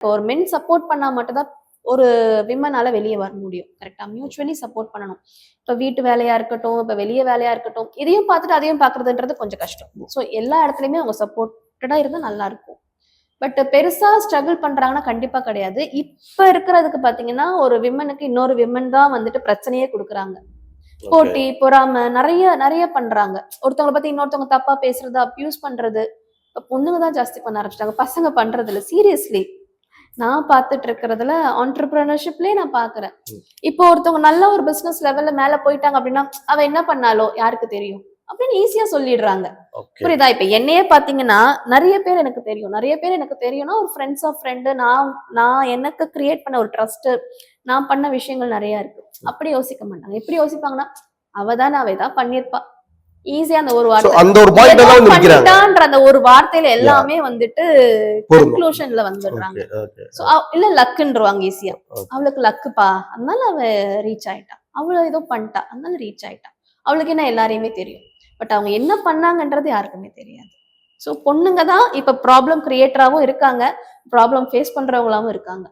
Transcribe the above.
ஒரு மென் சப்போர்ட் பண்ணா மட்டும்தான் ஒரு விமனால வெளியே வர முடியும். கரெக்டா மியூச்சுவலி சப்போர்ட் பண்ணணும். இப்ப வீட்டு வேலையா இருக்கட்டும் இப்ப வெளியே வேலையா இருக்கட்டும் இதையும் பார்த்துட்டு அதையும் பாக்குறதுன்றது கொஞ்சம் கஷ்டம். ஸோ எல்லா இடத்துலயுமே அவங்க சப்போர்ட்டடா இருந்தா நல்லா இருக்கும். பட் பெருசா ஸ்ட்ரகிள் பண்றாங்கன்னா கண்டிப்பா கிடையாது. இப்ப இருக்கிறதுக்கு பாத்தீங்கன்னா ஒரு விமனுக்கு இன்னொரு விமன் தான் வந்துட்டு பிரச்சனையே கொடுக்குறாங்க. போட்டி பொறாமை நிறைய நிறைய பண்றாங்க. ஒருத்தவங்களை பத்தி இன்னொருத்தவங்க தப்பா பேசுறது அப்யூஸ் பண்றது இப்ப பொண்ணுங்க தான் ஜாஸ்தி பண்ண ஆரம்பிச்சிட்டாங்க. பசங்க பண்றது இல்ல சீரியஸ்லி நான் பார்த்துட்டு இருக்கிறதுல ஆண்டர்பிரினர்ஷிப்லயே நான் பாக்குறேன். இப்போ ஒருத்தவங்க நல்ல ஒரு பிசினஸ் லெவல்ல மேல போயிட்டாங்க அப்படின்னா அவ என்ன பண்ணாலோ யாருக்கு தெரியும்? அப்படின்னு ஈஸியா சொல்லிடுறாங்க. புரியுதா? இப்ப என்னையே பாத்தீங்கன்னா நிறைய பேர் எனக்கு தெரியும். நிறைய பேர் எனக்கு தெரியும்னா ஒரு ஃப்ரெண்ட்ஸ் ஆஃப் ஃப்ரெண்டு நான் நான் எனக்கு கிரியேட் பண்ண ஒரு ட்ரஸ்ட் நான் பண்ண விஷயங்கள் நிறைய இருக்கு. அப்படி யோசிக்க மாட்டாங்க. எப்படி யோசிப்பாங்கன்னா அவ தானே அவ ஏதாவது பண்ணிருப்பா. ஈஸியா அந்த ஒரு வார்த்தை. அந்த ஒரு பாயிண்ட் வந்து நிக்கிறாங்க. அந்த ஒரு வார்த்தையில எல்லாமே வந்துட்டு கன்க்ளூஷன்ல வந்துடுறாங்க. சோ இல்ல லக்குன்றவாங்க ஈஸியா. அவளுக்கு லக்குப்பா அதனால அவ ரீச் ஆயிட்டா. அவள ஏதோ பண்ணிட்டா. அதனால ரீச் ஆயிட்டா. அவளுக்கு என்ன எல்லாரையுமே தெரியும். பட் அவங்க என்ன பண்ணாங்கன்றது யாருக்குமே தெரியாது. ஸோ பொண்ணுங்க தான் இப்ப ப்ராப்ளம் கிரியேட்டராகவும் இருக்காங்க. ப்ராப்ளம் ஃபேஸ் பண்றவங்களாவும் இருக்காங்க.